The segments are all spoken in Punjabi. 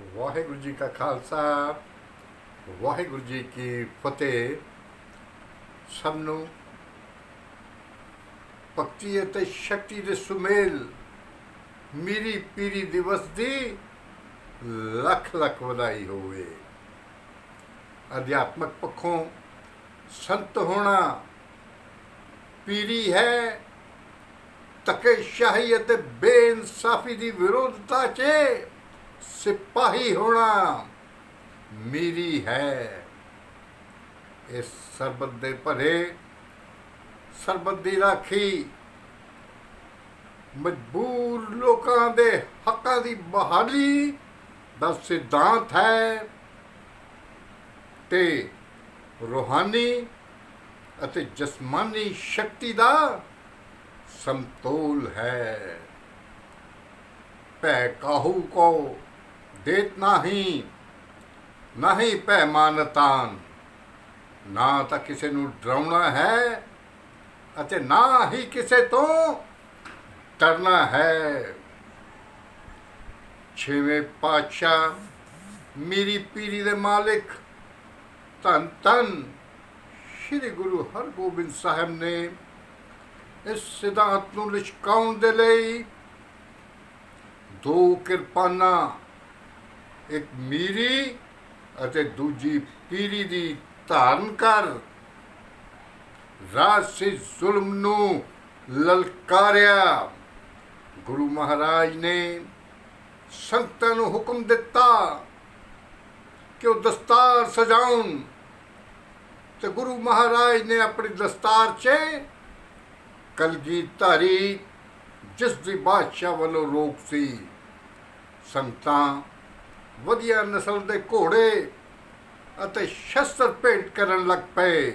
ਵਾਹਿਗੁਰੂ ਜੀ ਕਾ ਖਾਲਸਾ, ਵਾਹਿਗੁਰੂ ਜੀ ਕੀ ਫਤਿਹ। ਸਭ ਨੂੰ ਭਗਤੀ ਅਤੇ ਸ਼ਕਤੀ ਦੇ ਸੁਮੇਲ ਮੇਰੀ ਪੀਰੀ ਦਿਵਸ ਦੀ ਲੱਖ ਲੱਖ ਵਧਾਈ ਹੋਵੇ। ਅਧਿਆਤਮਕ ਪੱਖੋਂ ਸੰਤ ਹੋਣਾ ਪੀਰੀ ਹੈ। ਤਕੇ ਸ਼ਾਹੀ ਅਤੇ ਬੇਇਨਸਾਫੀ ਦੀ ਵਿਰੋਧਤਾ 'ਚ ਸਿਪਾਹੀ ਹੋਣਾ ਮੇਰੀ ਹੈ। ਇਸ ਸਰਬਤ ਦੇ ਭਰੇ ਸਰਬਤ ਦੀ ਰਾਖੀ, ਮਜਬੂਰ ਲੋਕਾਂ ਦੇ ਹੱਕਾਂ ਦੀ ਬਹਾਲੀ ਦਾ ਸਿਧਾਂਤ ਹੈ ਤੇ ਰੂਹਾਨੀ ਅਤੇ ਜਸਮਾਨੀ ਸ਼ਕਤੀ ਦਾ ਸਮਤੋਲ ਹੈ। ਭੈ ਕਾਹੂ ਕੋ ਦੇਤ ਨਹੀਂ ਨਹੀਂ ਭੈ ਨਾ ਤਾਂ ਕਿਸੇ ਨੂੰ ਡਰਾਉਣਾ ਹੈ ਅਤੇ ਨਾ ਹੀ ਕਿਸੇ ਤੋਂ ਡਰਨਾ ਹੈ। ਛੇਵੇਂ ਪਾਤਸ਼ਾਹ, ਮੇਰੀ ਪੀਰੀ ਦੇ ਮਾਲਿਕ, ਧੰਨ ਧੰਨ ਸ੍ਰੀ ਗੁਰੂ ਹਰਗੋਬਿੰਦ ਸਾਹਿਬ ਨੇ ਇਸ ਸਿਧਾਂਤ ਨੂੰ ਲਿਸ਼ਕਾਉਣ ਦੇ ਲਈ ਦੋ ਕਿਰਪਾਨਾਂ ਇੱਕ ਮੀਰੀ ਅਤੇ ਦੂਜੀ ਪੀਰੀ ਦੀ ਧਾਰਨ ਕਰ। ਰਾਜਸੀ ਜ਼ੁਲਮ ਨੂੰ ਲਲਕਾਰਿਆ। ਗੁਰੂ ਮਹਾਰਾਜ ਨੇ ਸੰਗਤਾਂ ਨੂੰ ਹੁਕਮ ਦਿੱਤਾ ਕਿ ਉਹ ਦਸਤਾਰ ਸਜਾਉਣ। ਤੇ ਗੁਰੂ ਮਹਾਰਾਜ ਨੇ ਆਪਣੀ ਦਸਤਾਰ 'ਚ ਕਲਗੀ ਧਾਰੀ, ਜਿਸ ਦੀ ਬਾਦਸ਼ਾਹ ਵੱਲੋਂ ਰੋਕ ਸੀ। ਸੰਗਤਾਂ ਵਧੀਆ ਨਸਲ ਦੇ ਘੋੜੇ ਅਤੇ ਸ਼ਸਤਰ ਭੇਟ ਕਰਨ ਲੱਗ ਪਏ।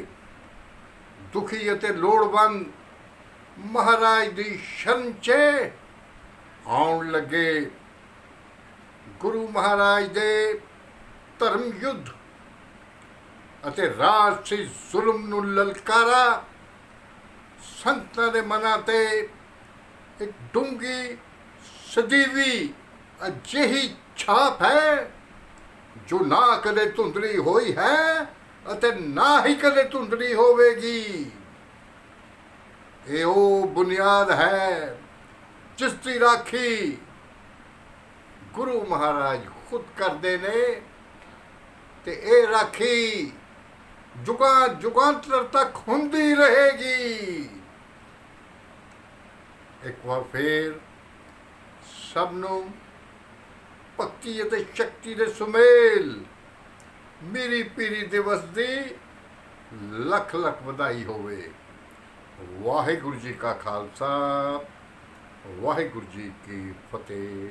ਦੁਖੀ ਅਤੇ ਲੋੜਵੰਦ ਮਹਾਰਾਜ ਦੀ ਸ਼ਰਨ 'ਚ ਆਉਣ ਲੱਗੇ। ਗੁਰੂ ਮਹਾਰਾਜ ਦੇ ਧਰਮ ਯੁੱਧ ਅਤੇ ਰਾਜਸੀ ਜ਼ੁਲਮ ਨੂੰ ਲਲਕਾਰਾ। ਸੰਤਾਂ ਦੇ ਮਨਾਂ ਤੇ ਇੱਕ ਡੂੰਗੀ ਸਦੀਵੀ ਅਜਿਹੀ ਛਾਪ ਹੈ ਜੋ ਨਾ ਕਦੇ ਧੁੰਦਲੀ ਹੋਈ ਹੈ ਅਤੇ ਨਾ ਹੀ ਕਦੇ ਧੁੰਦਲੀ ਹੋਵੇਗੀ। ਇਹ ਉਹ ਬੁਨਿਆਦ ਹੈ ਜਿਸ ਦੀ ਰਾਖੀ ਗੁਰੂ ਮਹਾਰਾਜ ਖੁਦ ਕਰਦੇ ਨੇ ਤੇ ਇਹ ਰਾਖੀ ਜੁਗਾਂ ਜੁਗਾਂਤਰ ਤੱਕ ਹੁੰਦੀ ਰਹੇਗੀ। ਇੱਕ ਵਾਰ ਫੇਰ ਸਭ ਨੂੰ ਭਗਤੀ ਅਤੇ ਸ਼ਕਤੀ ਦੇ ਸੁਮੇਲ। ਮੇਰੀ ਪੀਰੀ ਦਿਵਸ ਦੀ ਲੱਖ ਲੱਖ ਵਧਾਈ ਹੋਵੇ। ਵਾਹਿਗੁਰੂ ਜੀ ਕਾ ਖਾਲਸਾ, ਵਾਹਿਗੁਰੂ ਜੀ ਕੀ ਫਤਿਹ।